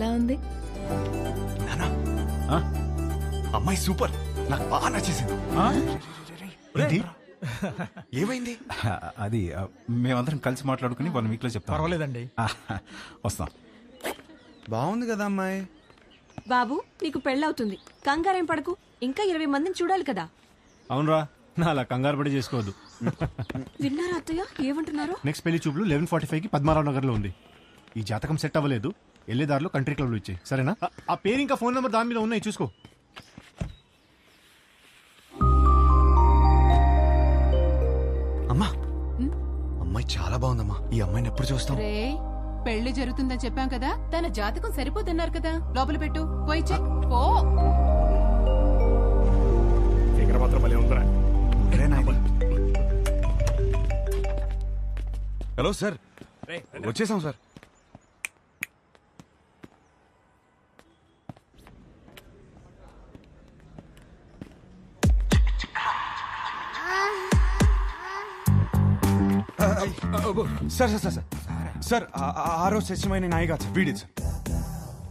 ఎలా ఉంది? నానా? అమ్మాయి సూపర్. నాకు బాగా నచ్చేసింది? ఏంటి? ఏమైంది? అది ఆ, మేమందరం కలిసి మాట్లాడుకుని వన్ వీక్లో చెప్తాం. పర్వాలేదండి. వస్తాం. బాగుంది కదా అమ్మాయి. బాబు నీకు పెళ్ళవుతుంది. కంగారేం పడకు. ఇంకా ఇరవై మందిని చూడాలి కదా. అవునరా నా అలా కంగారు పడి చేసుకోవద్దు. విన్నారా అత్తయ్య? ఏమంటున్నారు? నెక్స్ట్ పెళ్ళి చూపులు లెవెన్ ఫార్టీ ఫైవ్కి పద్మారావు నగర్లో ఉంది. ఈ జాతకం సెట్ అవ్వలేదు. వెళ్ళేదారిలో కంట్రీ క్లబ్లో ఇచ్చాయి. సరేనా? ఆ- పేరు ఇంకా ఫోన్ నెంబర్ దాని మీద ఉన్నాయి చూసుకో. అమ్మా. అమ్మాయి చాలా బాగుందమ్మా. ఈ అమ్మాయిని ఎప్పుడు చూస్తాం? రే పెళ్ళి జరుగుతుందని చెప్పాం కదా తన జాతకం సరిపోతున్నారు కదా. లోపల పెట్టు. పోయి చెక్. పో. మాత్రం భలే ఉందిరా. Hello sir. వచ్చేసాం sir. Sir sir sir sir. Sir ఆరో శశిమైన నాయి కాదు సార్ వీడి సార్.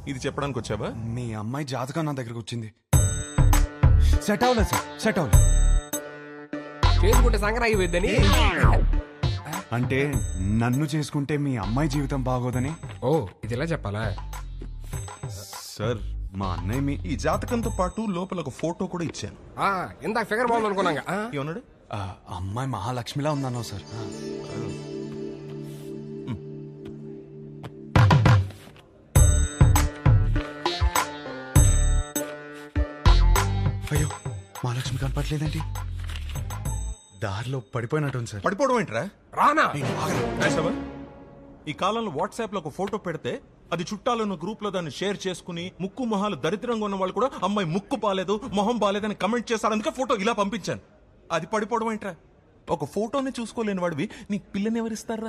ఇది చెప్పడానికి వచ్చావా? మీ అమ్మాయి జాతకం నా దగ్గరకు వచ్చింది. సెట్ అవ్వలేదు సార్ సెట్ అవ్వలేదు చేసుకుంటే సంక్రాంతి అంటే నన్ను చేసుకుంటే మీ అమ్మాయి జీవితం బాగోదని? ఓ ఇది ఇలా చెప్పాలా? సార్ మా అన్నయ్య మీ ఈ జాతకంతో పాటు లోపల ఒక ఫోటో కూడా ఇచ్చాను. ఆ, ఇందాక ఫిగర్ బాగుంది అనుకున్నాగా ఏమన్నాడు? ఆ, అమ్మాయి మహాలక్ష్మిలా ఉందన్నా సార్. అయ్యో మహాలక్ష్మి కనపట్లేదండి దారిలో పడిపోయినట్టుంది సార్. పడిపోవడం ఏంట్రా? రానా? ఈ కాలంలో వాట్సాప్లో ఒక ఫోటో పెడితే అది చుట్టాలను గ్రూప్లో దాన్ని షేర్ చేసుకుని ముక్కు మొహాలు దరిద్రంగా ఉన్న వాళ్ళు కూడా అమ్మాయి ముక్కు బాలేదు మొహం బాలేదని కమెంట్ చేశారు అందుకే ఫోటో ఇలా పంపించాను. అది పడిపోవడం ఏంట్రా? ఒక ఫోటోని చూసుకోలేని వాడివి. నీకు పిల్లని ఎవరిస్తారా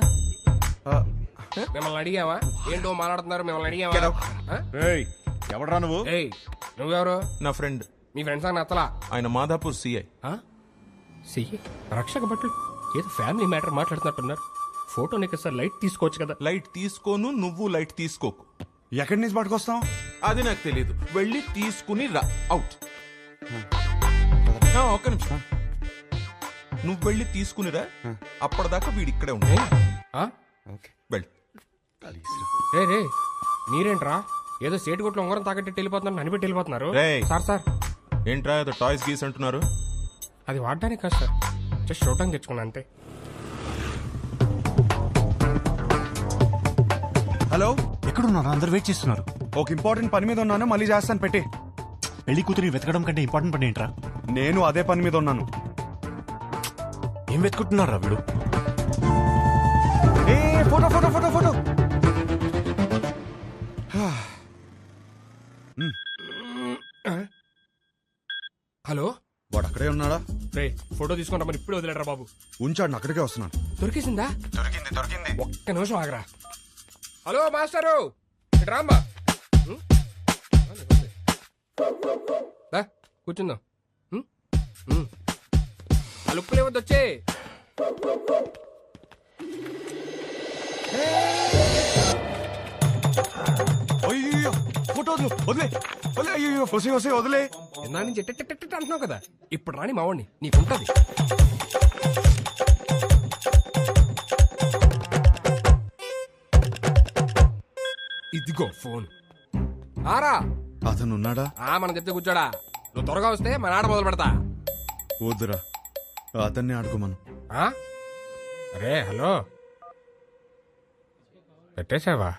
మిమ్మల్ని అడిగావా? ఏంటో మాట్లాడుతున్నారు మిమ్మల్ని అడిగావా? ఎవడరా నువ్వు? ఏయ్ నువ్వెవరు? నా ఫ్రెండ్. మీ ఫ్రెండ్స్ అని నచ్చలా? ఆయన మాధాపూర్ సిఐ సియ్యి రక్షక భటులు? ఏదో ఫ్యామిలీ మ్యాటర్ మాట్లాడుతున్నట్టున్నారు. ఫోటో నీకు సార్ లైట్ తీసుకోవచ్చు కదా. లైట్ తీసుకోను నువ్వు లైట్ తీసుకోకు. ఎక్కడి నుంచి పట్టుకొస్తాం? అది నాకు తెలియదు వెళ్ళి తీసుకుని రా. అవుట్ ఒక్క నిమిషం. నువ్వు వెళ్ళి తీసుకునిరా. అప్పటిదాకా వీడి ఇక్కడే ఉంటాయి ఆ? వెళ్ళి. రే రే మీరేంట్రా? ఏదో సేటు కొట్లు ఉంగరం తాకట్టి వెళ్ళిపోతున్నారు నన్ను పెట్టి వెళ్ళిపోతున్నారు. రేయ్. Sir sir. ఏంట్రా ఏదో టాయ్స్ గీస్ అంటున్నారు? అది వాడడానికి కాదు సార్. జస్ట్ చూడటానికి తెచ్చుకున్నా అంతే. హలో? ఎక్కడున్నారు? అందరు వెయిట్ చేస్తున్నారు. ఒక ఇంపార్టెంట్ పని మీద ఉన్నాను మళ్ళీ చేస్తాను పెట్టి. పెళ్ళి కూతురిని వెతకడం కంటే ఇంపార్టెంట్ పని ఏంట్రా? నేను అదే పని మీద ఉన్నాను. ఏం వెతుకుంటున్నారా వీడు? ఏ photo photo photo photo. Hello? వాడు అక్కడే ఉన్నాడా? రే ఫోటో తీసుకుంటా మరి ఇప్పుడే వదిలేడరా బాబు. ఉంచాడు అక్కడికే వస్తున్నాను. దొరికేసిందా? దొరికింది దొరికింది. ఒక్క నిమిషం ఆగరా. Hello master! రామ్మా. కూర్చుందాం. ఏమొద్దు వచ్చే. అయ్యో ఫోటో వదిలే వదిలే వదిలే అయ్యో వసే వసే వదిలే. ఇందా నుంచి అంటున్నావు కదా? ఇప్పుడు రాని మావాడిని నీకుంటది. ఇదిగో ఫోన్. ఆరా. అతను ఉన్నాడా ఆ మనం చెప్తే కూర్చోడా. నువ్వు త్వరగా వస్తే మన ఆడ మొదలు పెడతా వద్దురా. అతన్ని ఆడుకోమను. ఆ? అరే హలో. పెట్టేశావా?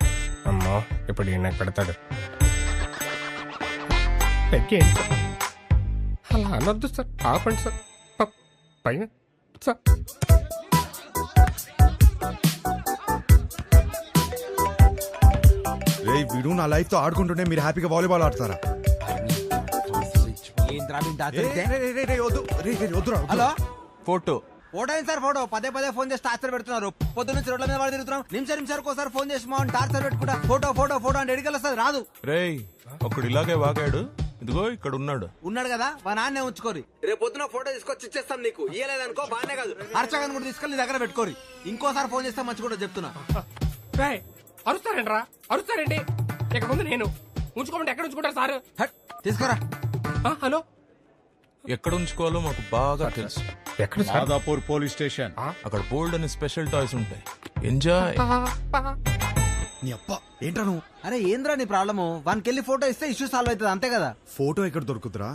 అమ్మో ఇప్పుడు ఈయన నాకు పెడతాడు సార్? అలా అనొద్దు సార్ ఆపండి సార్. ప- పైన సార్. రే వీడు నా లైఫ్తో ఆడుకుంటుంటే మీరు హ్యాపీగా వాలీబాల్ ఆడతారా? Hello? Photo photo sir photo. పదే పదే ఫోన్ చేసి టార్చర్ పెడుతున్నారు. పొద్దు నుంచి రోడ్ల మీద వాడు తిరుగుతున్నాం. నిమిషం నిమిషానికి ఒకసారి ఫోన్ చేసి మా టార్చర్ పెట్టుకుంటా. ఫోటో ఫోటో ఫోటో అంటే ఎడికల్ వస్తుంది రాదు. రేయ్ ఒకడు ఇలాగే వాగాడు. ఇదిగో ఇక్కడ ఉన్నాడు. ఉన్నాడు కదా మా నాన్నే ఉంచుకోరి. రేపు పొద్దున ఫోటో తీసుకొచ్చి ఇచ్చేస్తాం నీకు. ఇయ్యలేదనుకో బానే కాదు. అర్చగాన్ని కూడా తీసుకెళ్ళి నీ దగ్గర పెట్టుకోరి. ఇంకోసారి ఫోన్ చేస్తే మంచి కూడా చెప్తున్నా. రేయ్, అరుస్తారేంట్రా? అరుస్తారేంటి? ఇక ముందు నేను. ఉంచుకోమంటే ఎక్కడ ఉంచుకుంటారు సార్? హట్, తీసుకోరా. ఆ, హలో? ఎక్కడ ఉంచుకోవాలో మాకు బాగా తెలుసు. ఎక్కడ సార్? Madhapur police station. అక్కడ బోల్డ్ అని స్పెషల్ టాయ్స్ ఉంటాయి. ఎంజాయ్. నీ అప్ప ఏంట్రా నువ్వు? అరే ఏంద్రా నీ ప్రాబ్లము? వానికి వెళ్ళి ఫోటో ఇస్తే ఇష్యూ సాల్వ్ అవుతుంది అంతే కదా? ఫోటో ఎక్కడ దొరుకుతురా?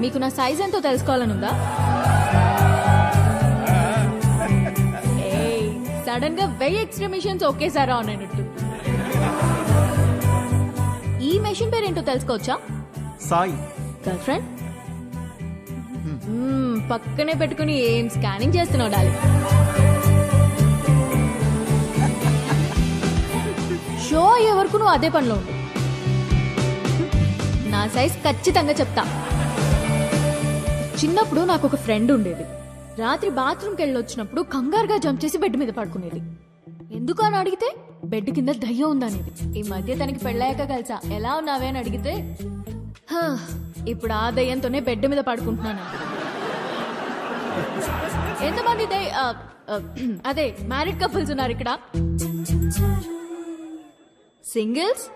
మీకు నా సైజ్ ఎంతో తెలుసుకోవాలనుందా? సడన్గా వెయ్యి ఎక్స్ట్రా మిషన్స్ ఒకేసారి ఆన్ అయినట్టు. ఈ మెషిన్ పేరు ఏంటో తెలుసుకోవచ్చా? సాయి. Girlfriend? పక్కనే పెట్టుకుని ఏం స్కానింగ్ చేస్తున్నావు డాలి? షో అయ్యే వరకు నువ్వు అదే పనిలో ఉండు. నా సైజ్ ఖచ్చితంగా చెప్తా. చిన్నప్పుడు నాకు ఒక ఫ్రెండ్ ఉండేది. రాత్రి బాత్రూమ్కి వెళ్ళి వచ్చినప్పుడు కంగారుగా జంప్ చేసి బెడ్ మీద పడుకునేది. ఎందుకు అని అడిగితే బెడ్ కింద దయ్యం ఉందనేది. ఈ మధ్య తనకి పెళ్ళాక కలిసా. ఎలా ఉన్నావే అని అడిగితే "హా, ఇప్పుడు ఆ దయ్యంతోనే బెడ్ మీద పడుకుంటున్నాను. ఎంతమంది దయ్య- ఆ, ఆ, అదే మ్యారీడ్ కపుల్స్ ఉన్నారు ఇక్కడ. సింగిల్స్?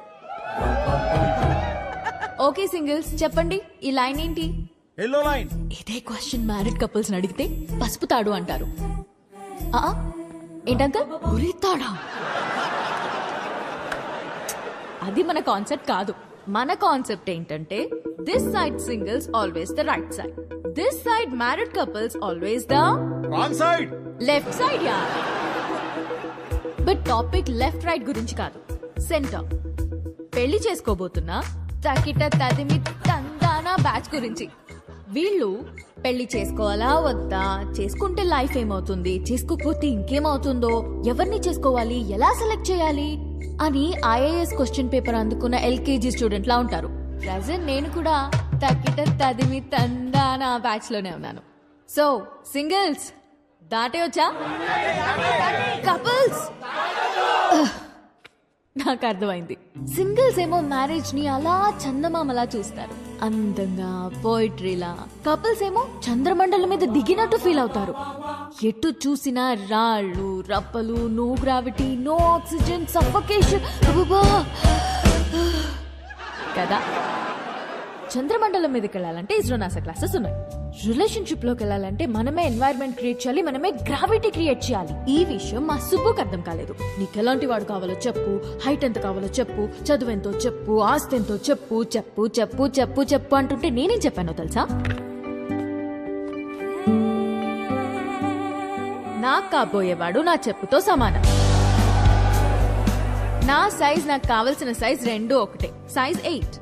ఓకే సింగిల్స్ చెప్పండి. ఈ లైన్ ఏంటి? ఎల్లో లైన్ ఇదే క్వశ్చన్ మ్యారీడ్ కపుల్స్ అడిగితే పసుపు తాడు అంటారు. ఆ, ఏంటంకల్? ఉరి తాడా? అది మన కాన్సెప్ట్ కాదు. మన కాన్సెప్ట్ ఏంటంటే this side singles always the right side this side married couples always the wrong side left side yeah but topic left right గురించి కాదు. సెంటర్ పెళ్ళి చేసుకోబోతున్నా తకిట తదిమి తందానా బ్యాచ్ గురించి. వీళ్ళు పెళ్ళి చేసుకోవాలా వద్దా? చేసుకుంటే లైఫ్ ఏమవుతుంది? చేసుకోకపోతే ఇంకేమవుతుందో? ఎవరిని చేసుకోవాలి? ఎలా సెలెక్ట్ చేయాలి? అని ఐఏఎస్ క్వశ్చన్ పేపర్ అందుకున్న ఎల్కేజీ స్టూడెంట్ లా ఉంటారు. ప్రజెంట్ నేను కూడా తక్కిట తదిమి తందానా బ్యాచ్లోనే ఉన్నాను. సో సింగిల్స్ దాటే వచ్చా కపుల్స్! నాకు అర్థమైంది. సింగిల్స్ ఏమో మ్యారేజ్ని అలా చందమామలా చూస్తారు. అందంగా పోయిట్రీలా కపుల్స్ ఏమో చంద్రమండలం మీద దిగినట్టు ఫీల్ అవుతారు. ఎటు చూసినా రాళ్ళు రప్పలు no gravity no oxygen suffocation కదా? చంద్రమండలం మీదకి వెళ్ళాలంటే ఇస్రో నాసా క్లాసెస్ ఉన్నాయి. రిలేషన్షిప్లోకి వెళ్ళాలంటే మనమే ఎన్వైర్న్మెంట్ క్రియేట్ చేయాలి మనమే గ్రావిటీ క్రియేట్ చేయాలి. ఈ విషయం మా సుబ్బుకి అర్థం కాలేదు. నీకు ఎలాంటి వాడు కావాలో చెప్పు హైట్ ఎంత కావాలో చెప్పు చదువు ఎంతో చెప్పు ఆస్తి ఎంతో చెప్పు చెప్పు చెప్పు చెప్పు చెప్పు అంటుంటే నేనేం చెప్పానో తెలుసా? నాకు కాబోయేవాడు నా చెప్పుతో సమానం. నా సైజ్ నాకు కావలసిన సైజ్ రెండు ఒకటే. Size eight.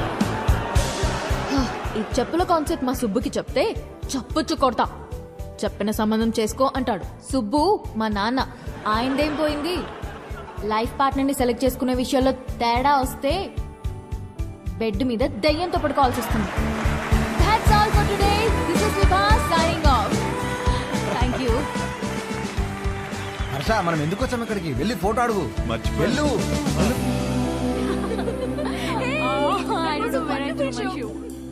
ఈ చెప్పుల కాన్సెప్ట్ మా సుబ్బుకి చెప్తే చప్పుచ్చు కొడతా. చెప్పిన సంబంధం చేసుకో అంటాడు. సుబ్బు మా నాన్న ఆయనదేం పోయింది? లైఫ్ పార్ట్నర్ని సెలెక్ట్ చేసుకునే విషయంలో తేడా వస్తే బెడ్ మీద దయ్యంతో పడుకోవాల్సి వస్తుంది. దాట్స్ ఆల్ ఫర్ మనం ఎందుకు ఇక్కడికి? వెళ్ళి ఫోటో అడుగు. వెళ్ళు.